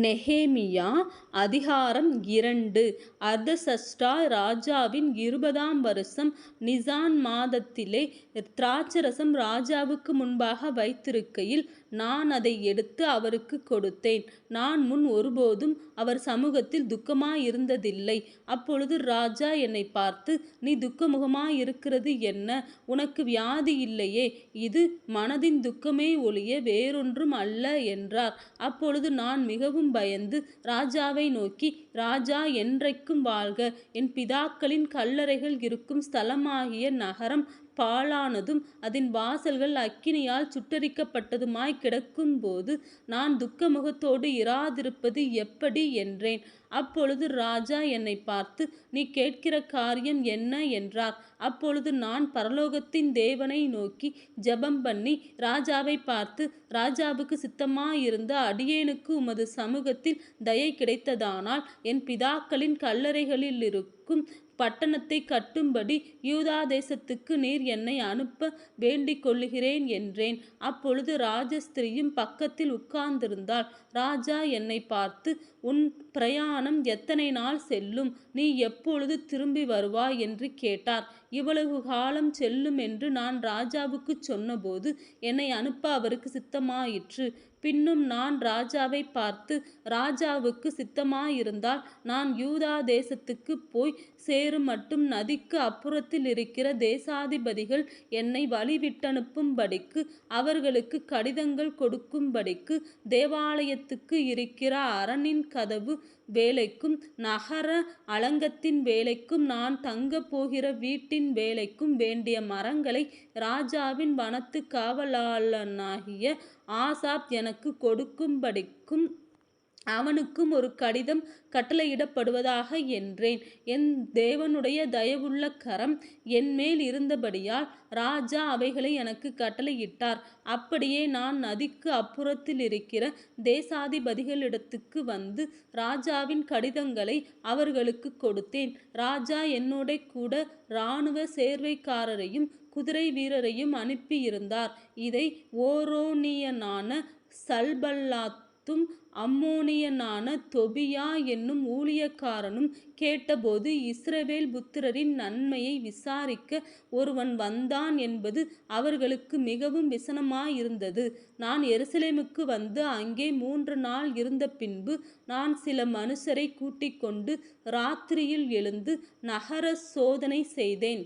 நெஹேமியா அதிகாரம் இரண்டு அர்தசஷ்டா ராஜாவின் இருபதாம் வருஷம் நிசான் மாதத்திலே திராட்சரசம் ராஜாவுக்கு முன்பாக வைத்திருக்கையில் நான் அதை எடுத்து அவருக்கு கொடுத்தேன். நான் முன் ஒருபோதும் அவர் சமூகத்தில் துக்கமாயிருந்ததில்லை. அப்பொழுது ராஜா என்னை பார்த்து நீ துக்கமுகமாயிருக்கிறது என்ன? உனக்கு வியாதி இல்லையே. இது மனதின் துக்கமே ஒழிய வேறொன்றும் அல்ல என்றார். அப்பொழுது நான் மிகவும் பயந்து ராஜாவை நோக்கி ராஜா என்றைக்கும் வாழ்க. என் பிதாக்களின் கல்லறைகள் இருக்கும் ஸ்தலமாகிய நகரம் பாழானதும் அதன் வாசல்கள் அக்கினியால் சுட்டரிக்கப்பட்டதுமாய் கிடக்கும்போது நான் துக்கமுகத்தோடு இராதிருப்பது எப்படி? என்றேன். அப்பொழுது ராஜா என்னை பார்த்து நீ கேட்கிற காரியம் என்ன? என்றார். அப்பொழுது நான் பரலோகத்தின் தேவனை நோக்கி ஜெபம்பண்ணி ராஜாவை பார்த்து ராஜாவுக்கு சித்தமாயிருந்த அடியேனுக்கு உமது சமூகத்தில் தயை கிடைத்ததானால் என் பிதாக்களின் கல்லறைகளில் இருக்கும் பட்டணத்தை கட்டும்படி யூதா தேசத்துக்கு நீர் என்னை அனுப்ப வேண்டிக் கொள்ளுகிறேன் என்றேன். அப்பொழுது ராஜஸ்திரீயும் பக்கத்தில் உட்கார்ந்திருந்தாள். ராஜா என்னை பார்த்து உன் பிரயாணம் எத்தனை நாள் செல்லும்? நீ எப்பொழுது திரும்பி வருவாய்? என்று கேட்டார். இவ்வளவு காலம் செல்லும் என்று நான் ராஜாவுக்குச் சொன்னபோது என்னை அனுப்ப அவருக்கு சித்தமாயிற்று. பின்னும் நான் ராஜாவை பார்த்து ராஜாவுக்கு சித்தமாயிருந்தால் நான் யூதா தேசத்துக்கு போய் சேரும் மட்டும் நதிக்கு அப்புறத்தில் இருக்கிற தேசாதிபதிகள் என்னை வழிவிட்டனுப்பும்படிக்கு அவர்களுக்கு கடிதங்கள் கொடுக்கும்படிக்கு தேவாலயத்துக்கு இருக்கிற அரணின் கதவு வேலைக்கும் நகர அலங்கத்தின் வேலைக்கும் நான் தங்கப் போகிற வீட்டின் வேலைக்கும் வேண்டிய மரங்களை ராஜாவின் வனத்து காவலாளனாகிய ஆசாப் எனக்கு கொடுக்கும்படிக்கும் அவனுக்கும் ஒரு கடிதம் கட்டளையிடப்படுவதாக என்றேன். என் தேவனுடைய தயவுள்ள கரம் என்மேல் இருந்தபடியால் ராஜா அவைகளை எனக்கு கட்டளையிட்டார். அப்படியே நான் நதிக்கு அப்புறத்தில் இருக்கிற தேசாதிபதிகளிடத்துக்கு வந்து ராஜாவின் கடிதங்களை அவர்களுக்கு கொடுத்தேன். ராஜா என்னோட கூட இராணுவ சேர்வைக்காரரையும் குதிரை வீரரையும் அனுப்பியிருந்தார். இதை ஓரோனியனான தும் அம்மோனியனான தொபியா என்னும் ஊழியக்காரனும் கேட்டபோது இஸ்ரவேல் புத்திரரின் நன்மையை விசாரிக்க ஒருவன் வந்தான் என்பது அவர்களுக்கு மிகவும் விசனமாயிருந்தது. நான் எருசலேமுக்கு வந்து அங்கே மூன்று நாள் இருந்த பின்பு நான் சில மனுஷரைக் கூட்டிக்கொண்டு ராத்திரியில் எழுந்து நகர சோதனை செய்தேன்.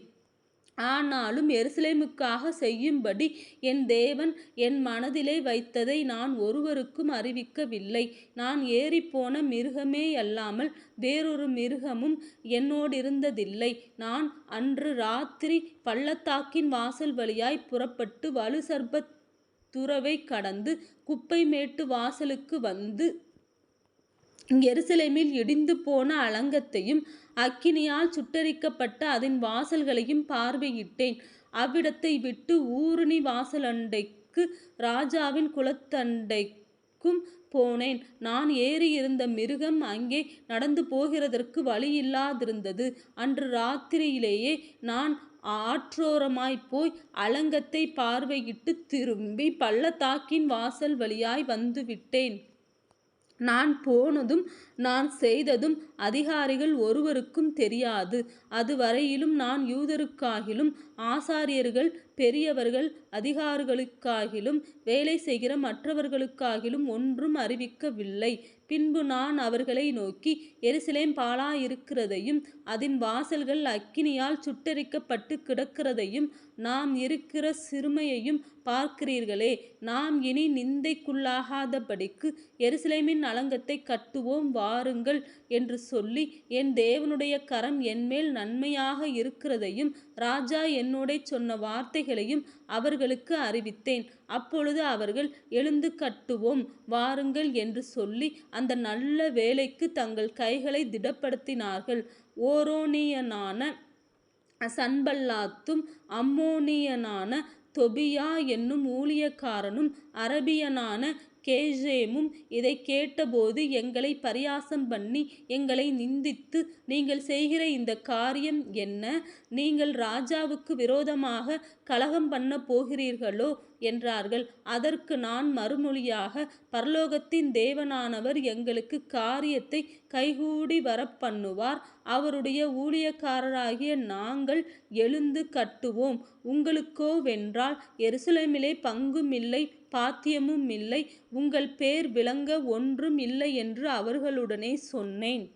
ஆனாலும் எருசலேமுக்காக செய்யும்படி என் தேவன் என் மனதிலே வைத்ததை நான் ஒருவருக்கும் அறிவிக்கவில்லை. நான் ஏறிப்போன மிருகமேயல்லாமல் வேறொரு மிருகமும் என்னோடிருந்ததில்லை. நான் அன்று ராத்திரி பள்ளத்தாக்கின் வாசல் வழியாய் புறப்பட்டு வலுசர்ப்பத் துறவைக் கடந்து குப்பைமேட்டு வாசலுக்கு வந்து எருசலேமில் இடிந்து போன அலங்கத்தையும் அக்கினியால் சுட்டரிக்கப்பட்ட அதன் வாசல்களையும் பார்வையிட்டேன். அவ்விடத்தை விட்டு ஊருணி வாசலண்டைக்கு ராஜாவின் குலத்தண்டைக்கும் போனேன். நான் ஏறியிருந்த மிருகம் அங்கே நடந்து போகிறதற்கு வழியில்லாதிருந்தது. அன்று ராத்திரியிலேயே நான் ஆற்றோரமாய்ப் போய் அலங்கத்தைப் பார்வையிட்டு திரும்பி பள்ளத்தாக்கின் வாசல் வழியாய் வந்துவிட்டேன். நான் போனதும் நான் செய்ததும் அதிகாரிகள் ஒருவருக்கும் தெரியாது. அதுவரையிலும் நான் யூதருக்காகிலும் ஆசாரியர்கள் பெரியவர்கள் அதிகாரிகளுக்காகிலும் வேலை செய்கிற மற்றவர்களுக்காகிலும் ஒன்றும் அறிவிக்கவில்லை. பின்பு நான் அவர்களை நோக்கி எருசலேம் பாழாயிருக்கிறதையும் அதன் வாசல்கள் அக்கினியால் சுட்டரிக்கப்பட்டு கிடக்கிறதையும் நாம் இருக்கிற சிறுமையையும் பார்க்கிறீர்களே. நாம் இனி நிந்தைக்குள்ளாகாதபடிக்கு எருசலேமின் அலங்கத்தைக் கட்டுவோம் வாருங்கள் என்று சொல்லி என் தேவனுடைய கரம் என்மேல் நன்மையாக இருக்கிறதையும் ராஜா என்னோட சொன்ன வார்த்தை வார்த்தைகளையும் அவர்களுக்கு அறிவித்தேன். அப்பொழுது அவர்கள் எழுந்து கட்டுவோம் வாருங்கள் என்று சொல்லி அந்த நல்ல வேலைக்கு தங்கள் கைகளை திடப்படுத்தினார்கள். ஓரோனியனான சன்பல்லாத்தும் அம்மோனியனான தொபியா என்னும் ஊழியக்காரனும் அரபியனான கேஜேமும் இதை கேட்டபோது எங்களை பரியாசம் பண்ணி எங்களை நிந்தித்து நீங்கள் செய்கிற இந்த காரியம் என்ன? நீங்கள் ராஜாவுக்கு விரோதமாக கலகம் பண்ண போகிறீர்களோ? என்றார்கள். அதற்கு நான் மறுமொழியாக பரலோகத்தின் தேவனானவர் எங்களுக்கு காரியத்தை கைகூடி வரப்பண்ணுவார். அவருடைய ஊழியக்காரராகிய நாங்கள் எழுந்து கட்டுவோம். உங்களுக்கோ வென்றால் எருசலேமிலே பங்குமில்லை பாத்தியமுமில்லை உங்கள் பேர் விளங்க ஒன்றும் இல்லை என்று அவர்களுடனே சொன்னேன்.